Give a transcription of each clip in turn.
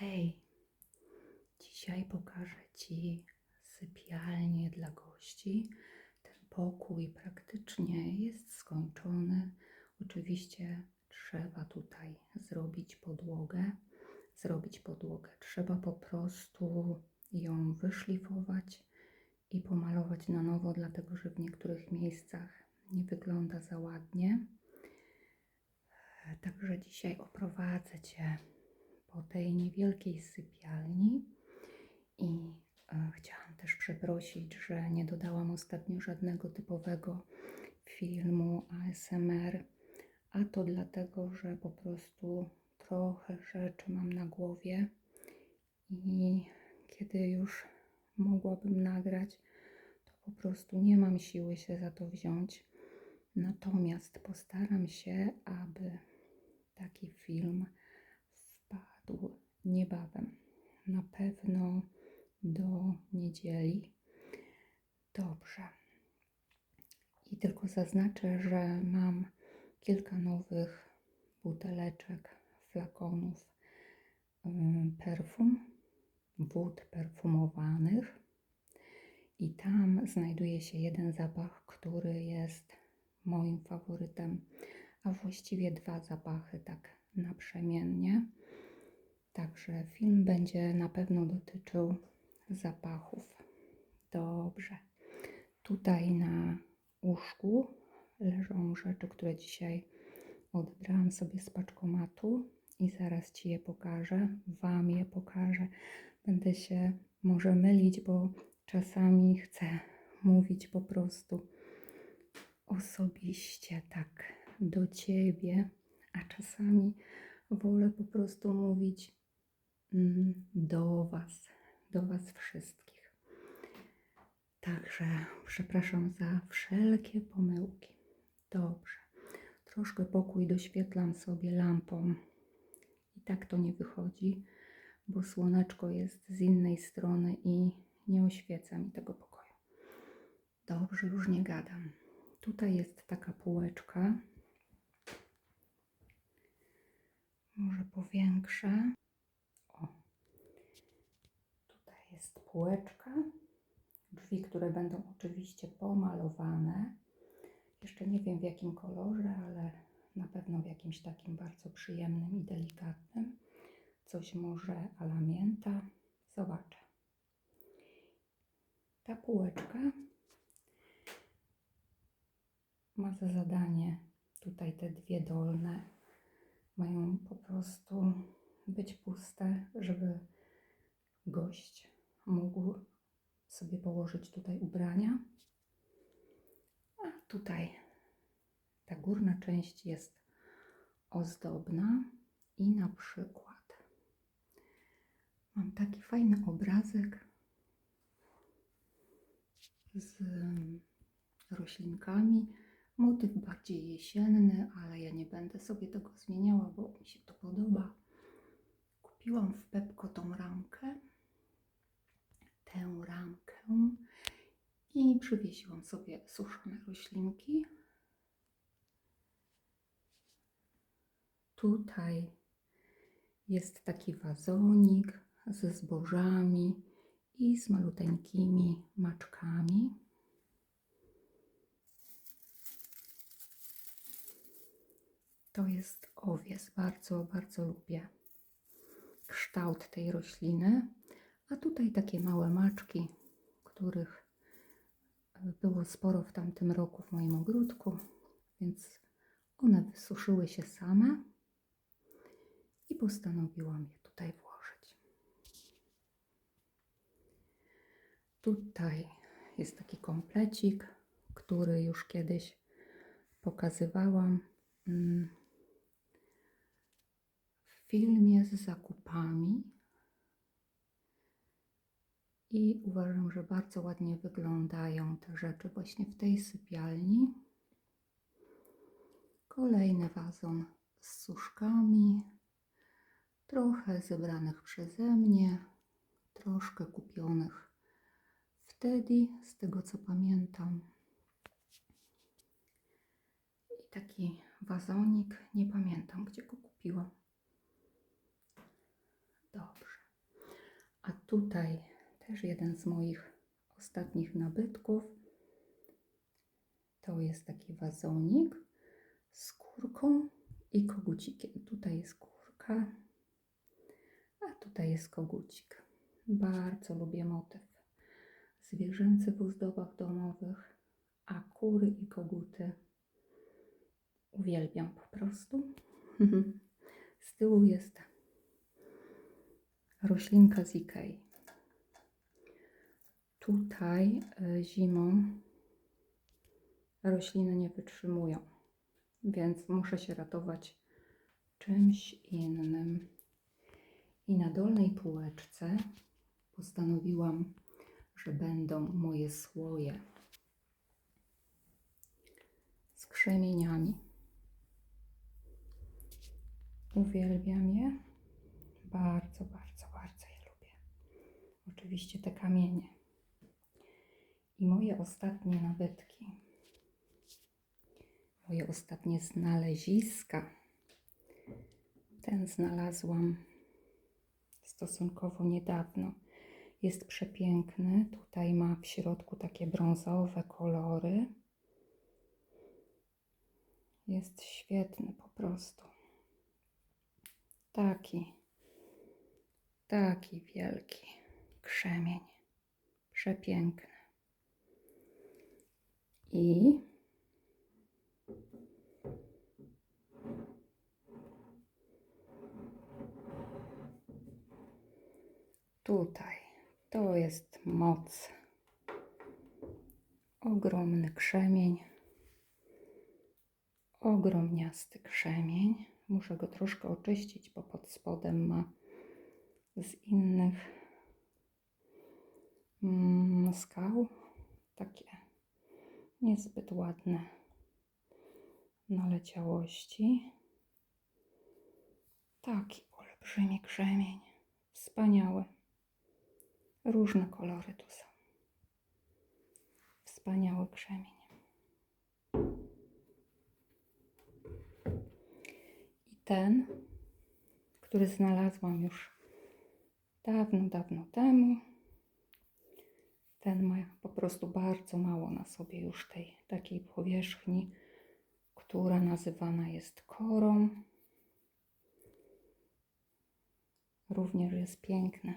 Hej, dzisiaj pokażę Ci sypialnię dla gości. Ten pokój praktycznie jest skończony. Oczywiście trzeba tutaj zrobić podłogę. Zrobić podłogę. Trzeba po prostu ją wyszlifować i pomalować na nowo, dlatego że w niektórych miejscach nie wygląda za ładnie. Także dzisiaj oprowadzę Cię po tej niewielkiej sypialni i e, chciałam też przeprosić, że nie dodałam ostatnio żadnego typowego filmu ASMR, a to dlatego, że po prostu trochę rzeczy mam na głowie i kiedy już mogłabym nagrać, to po prostu nie mam siły się za to wziąć. Natomiast postaram się, aby taki film wpadł niebawem. Na pewno do niedzieli. Dobrze. I tylko zaznaczę, że mam kilka nowych buteleczek, flakonów perfum, wód perfumowanych. I tam znajduje się jeden zapach, który jest moim faworytem, a właściwie dwa zapachy tak naprzemiennie. Także film będzie na pewno dotyczył zapachów. Dobrze. Tutaj na łóżku leżą rzeczy, które dzisiaj odbrałam sobie z paczkomatu i zaraz Ci je pokażę. Wam je pokażę. Będę się może mylić, bo czasami chcę mówić po prostu osobiście tak do Ciebie, a czasami wolę po prostu mówić do Was, do Was wszystkich. Także przepraszam za wszelkie pomyłki. Dobrze. Troszkę pokój doświetlam sobie lampą. I tak to nie wychodzi, bo słoneczko jest z innej strony i nie oświeca mi tego pokoju. Dobrze, już nie gadam. Tutaj jest taka półeczka. Może powiększę. O. Tutaj jest półeczka. Drzwi, które będą oczywiście pomalowane. Jeszcze nie wiem w jakim kolorze, ale na pewno w jakimś takim bardzo przyjemnym i delikatnym. Coś może ala mięta. Zobaczę. Ta półeczka ma za zadanie tutaj te dwie dolne mają po prostu być puste, żeby gość mógł sobie położyć tutaj ubrania. A tutaj ta górna część jest ozdobna i na przykład mam taki fajny obrazek z roślinkami. Motyw bardziej jesienny, ale ja nie będę sobie tego zmieniała, bo mi się to podoba. Kupiłam w Pepko tą ramkę, tę ramkę i przywiesiłam sobie suszone roślinki. Tutaj jest taki wazonik ze zbożami i z maluteńkimi maczkami. To jest owies. Bardzo, bardzo lubię kształt tej rośliny. A tutaj takie małe maczki, których było sporo w tamtym roku w moim ogródku, więc one wysuszyły się same i postanowiłam je tutaj włożyć. Tutaj jest taki komplecik, który już kiedyś pokazywałam mm, w filmie z zakupami. I uważam, że bardzo ładnie wyglądają te rzeczy właśnie w tej sypialni. Kolejny wazon z suszkami, trochę zebranych przeze mnie, troszkę kupionych wtedy, z tego co pamiętam. I taki wazonik, nie pamiętam gdzie go kupiłam. Dobrze. Tutaj też jeden z moich ostatnich nabytków. To jest taki wazonik z kurką i kogucikiem. Tutaj jest kurka, a tutaj jest kogucik. Bardzo lubię motyw zwierzęcy w ozdobach domowych, a kury i koguty uwielbiam po prostu. Z tyłu jest roślinka z Ikei. Tutaj e, zimą rośliny nie wytrzymują, więc muszę się ratować czymś innym. I na dolnej półeczce postanowiłam, że będą moje słoje z krzemieniami. Uwielbiam je. Bardzo, bardzo, bardzo je lubię. Oczywiście te kamienie. I moje ostatnie nabytki, moje ostatnie znaleziska, ten znalazłam stosunkowo niedawno. Jest przepiękny. Tutaj ma w środku takie brązowe kolory. Jest świetny po prostu. Taki, taki wielki krzemień. Przepiękny. I tutaj to jest moc. Ogromny krzemień. Ogromniasty krzemień. Muszę go troszkę oczyścić, bo pod spodem ma z innych mm, skał takie niezbyt ładne naleciałości. Taki olbrzymi krzemień. Wspaniały. Różne kolory tu są. Wspaniały krzemień. I ten, który znalazłam już dawno, dawno temu, ten ma po prostu bardzo mało na sobie już tej takiej powierzchni, która nazywana jest korą. Również jest piękny.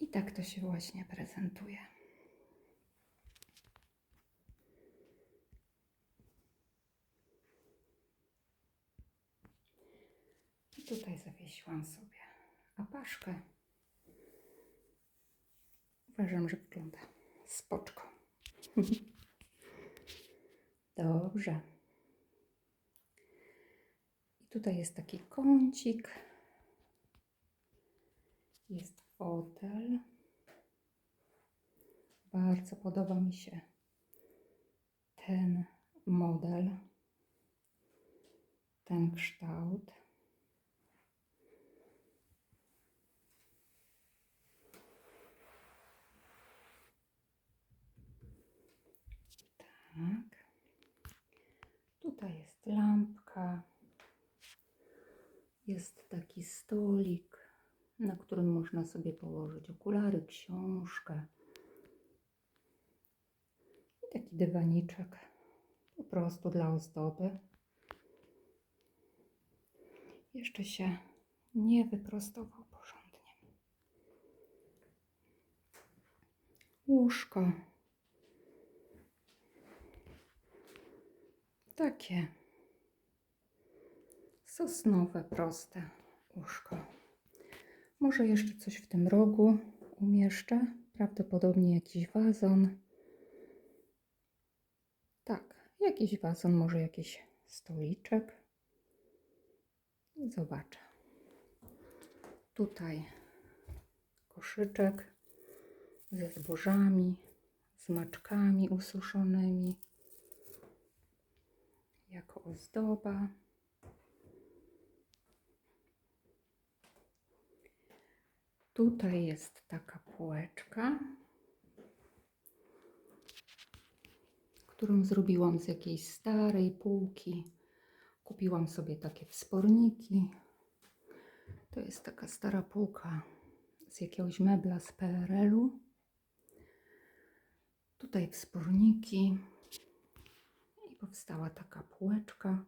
I tak to się właśnie prezentuje. I tutaj zawiesiłam sobie apaszkę. Uważam, że wygląda spoczko. Dobrze. I tutaj jest taki kącik. Jest fotel. Bardzo podoba mi się ten model, ten kształt. Tak. Tutaj jest Jest taki stolik, na którym można sobie położyć okulary, książkę. I taki dywaniczek po prostu dla ozdoby. Jeszcze się nie wyprostował porządnie. Łóżko. Takie sosnowe, proste łóżko. Może jeszcze coś w tym rogu umieszczę. Prawdopodobnie jakiś wazon. Tak, jakiś wazon, może jakiś stoliczek. Zobaczę. Tutaj koszyczek ze zbożami, z maczkami ususzonymi jako ozdoba. Tutaj jest taka półeczka, którą zrobiłam z jakiejś starej półki. Kupiłam sobie takie wsporniki. To jest taka stara półka z jakiegoś mebla z PRL-u. Tutaj wsporniki. I powstała taka półeczka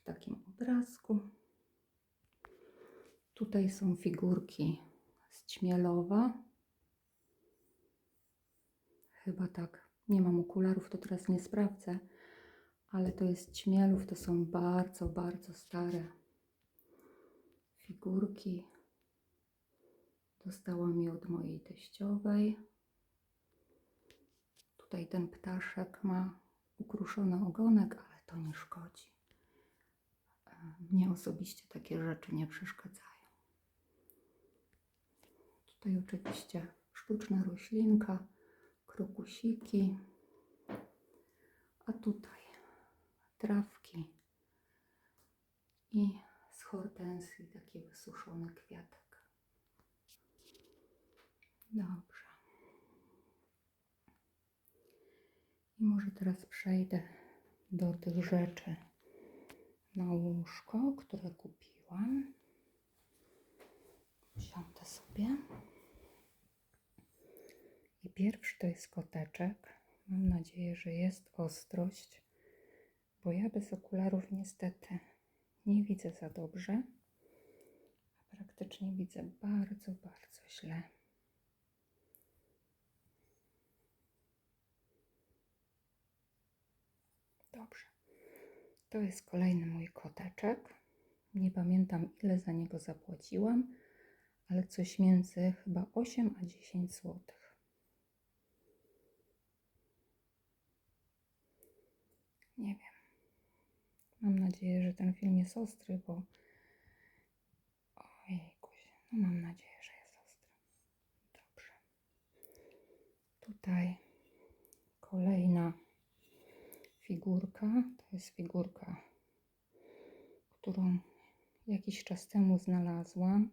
w takim obrazku. Tutaj są figurki z Ćmielowa. Chyba tak. Nie mam okularów, to teraz nie sprawdzę. Ale to jest Ćmielów, to są bardzo, bardzo stare figurki. Dostałam je od mojej teściowej. Tutaj ten ptaszek ma ukruszony ogonek, ale to nie szkodzi. E, Mnie osobiście takie rzeczy nie przeszkadzają. Tutaj oczywiście sztuczna roślinka, krokusiki, a tutaj trawki i z hortensji taki wysuszony kwiatek. Dobrze. I może teraz przejdę do tych rzeczy na łóżko, które kupiłam. Siądę sobie. Pierwszy to jest koteczek. Mam nadzieję, że jest ostrość, bo ja bez okularów niestety nie widzę za dobrze, a praktycznie widzę bardzo, bardzo źle. Dobrze. To jest kolejny mój koteczek. Nie pamiętam ile za niego zapłaciłam, ale coś między chyba 8 a 10 zł. Nie wiem. Mam nadzieję, że ten film jest ostry, bo ojejkuś, no mam nadzieję, że jest ostry. Dobrze. Tutaj kolejna figurka. To jest figurka, którą jakiś czas temu znalazłam,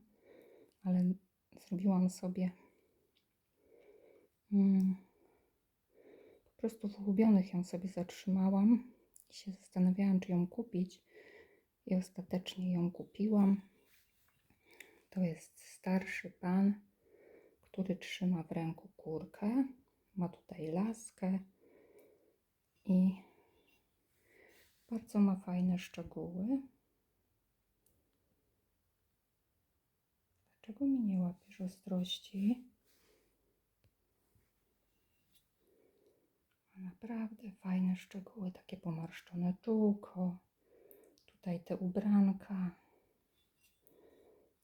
ale zrobiłam sobie mm, po prostu w ulubionych ją sobie zatrzymałam i się zastanawiałam, czy ją kupić i ostatecznie ją kupiłam. To jest starszy pan, który trzyma w ręku kurkę. Ma tutaj laskę i bardzo ma fajne szczegóły. Dlaczego mi nie łapiesz ostrości? Naprawdę fajne szczegóły, takie pomarszczone czółko. Tutaj te ubranka.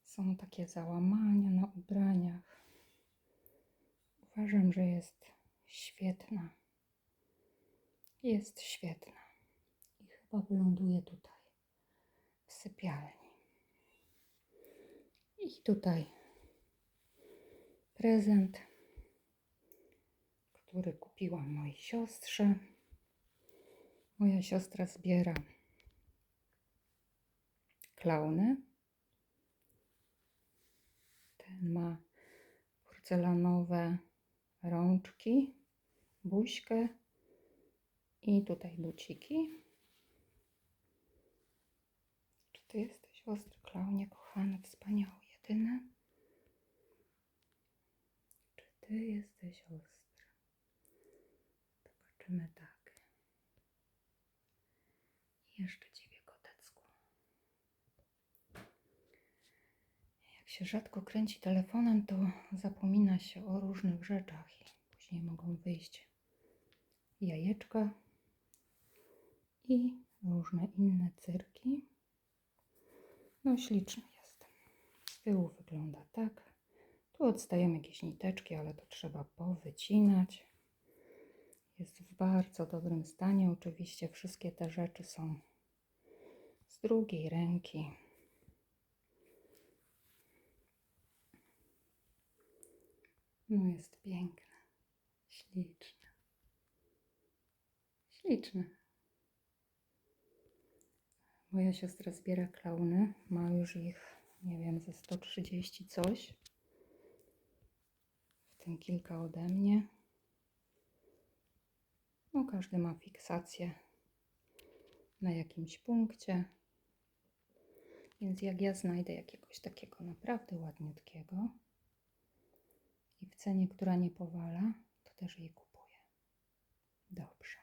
Są takie załamania na ubraniach. Uważam, że jest świetna. Jest świetna. I chyba wyląduje tutaj, w sypialni. I tutaj prezent, który kupiłam mojej siostrze. Moja siostra zbiera klauny. Ten ma porcelanowe rączki, buźkę i tutaj buciki. Czy ty jesteś ostry klaunie, kochany, wspaniały, jedyny? Czy ty jesteś ostry? Zobaczymy tak. Jeszcze ciebie, kotecku. Jak się rzadko kręci telefonem, to zapomina się o różnych rzeczach i później mogą wyjść jajeczka i różne inne cyrki. No śliczny jest. Z tyłu wygląda tak. Tu odstają jakieś niteczki, ale to trzeba powycinać. Jest w bardzo dobrym stanie. Oczywiście wszystkie te rzeczy są z drugiej ręki. No jest piękne, śliczne. Śliczne. Moja siostra zbiera klauny. Ma już ich, nie wiem, ze 130 coś. W tym kilka ode mnie. No, każdy ma fiksację na jakimś punkcie. Więc jak ja znajdę jakiegoś takiego naprawdę ładniutkiego i w cenie, która nie powala, to też jej kupuję. Dobrze.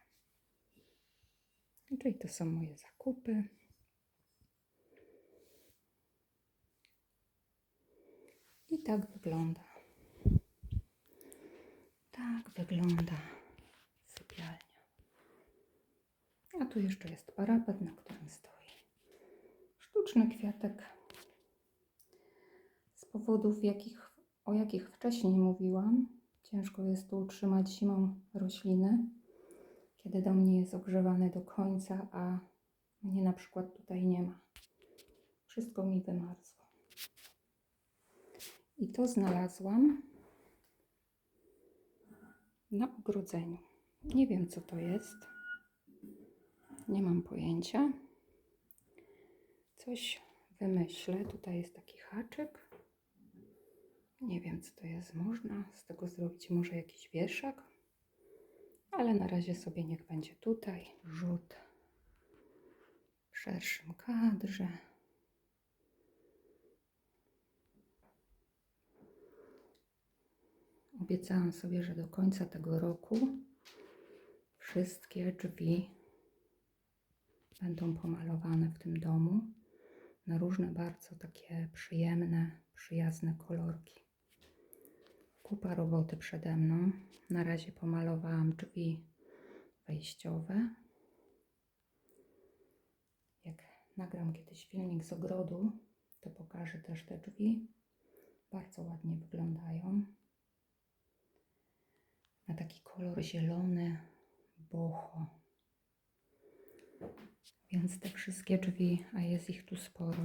Czyli to są moje zakupy. I tak wygląda. Tak wygląda A tu jeszcze jest parapet, na którym stoi sztuczny kwiatek. Z powodów, jakich, o jakich wcześniej mówiłam, ciężko jest tu utrzymać zimą rośliny, kiedy dom nie jest ogrzewany do końca, a mnie na przykład tutaj nie ma. Wszystko mi wymarzło. I to znalazłam na ogrodzeniu. Nie wiem, co to jest. Nie mam pojęcia. Coś wymyślę. Tutaj jest taki haczyk. Nie wiem, co to jest. Można z tego zrobić może jakiś wieszak. Ale na razie sobie niech będzie tutaj. Rzut w szerszym kadrze. Obiecałam sobie, że do końca tego roku wszystkie drzwi będą pomalowane w tym domu na różne bardzo takie przyjemne, przyjazne kolorki. Kupa roboty przede mną. Na razie pomalowałam drzwi wejściowe. Jak nagram kiedyś filmik z ogrodu, to pokażę też te drzwi. Bardzo ładnie wyglądają. Na taki kolor zielony, boho. Więc te wszystkie drzwi, a jest ich tu sporo,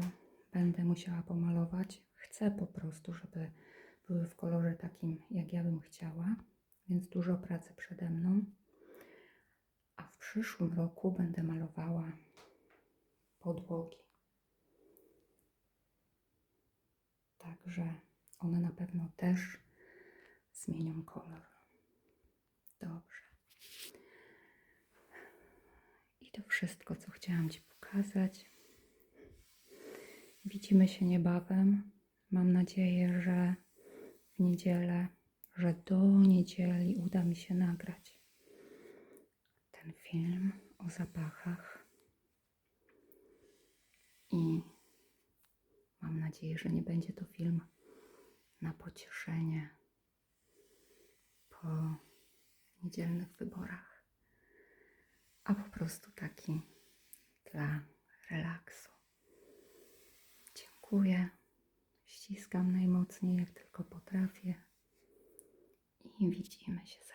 będę musiała pomalować. Chcę po prostu, żeby były w kolorze takim, jak ja bym chciała, więc dużo pracy przede mną. A w przyszłym roku będę malowała podłogi. Także one na pewno też zmienią kolor. Dobrze. I to wszystko, co chciałam Ci pokazać. Widzimy się niebawem. Mam nadzieję, że w niedzielę, że do niedzieli uda mi się nagrać ten film o zapachach. I mam nadzieję, że nie będzie to film na pocieszenie po niedzielnych wyborach a po prostu taki dla relaksu. Dziękuję. Ściskam najmocniej, jak tylko potrafię. I widzimy się za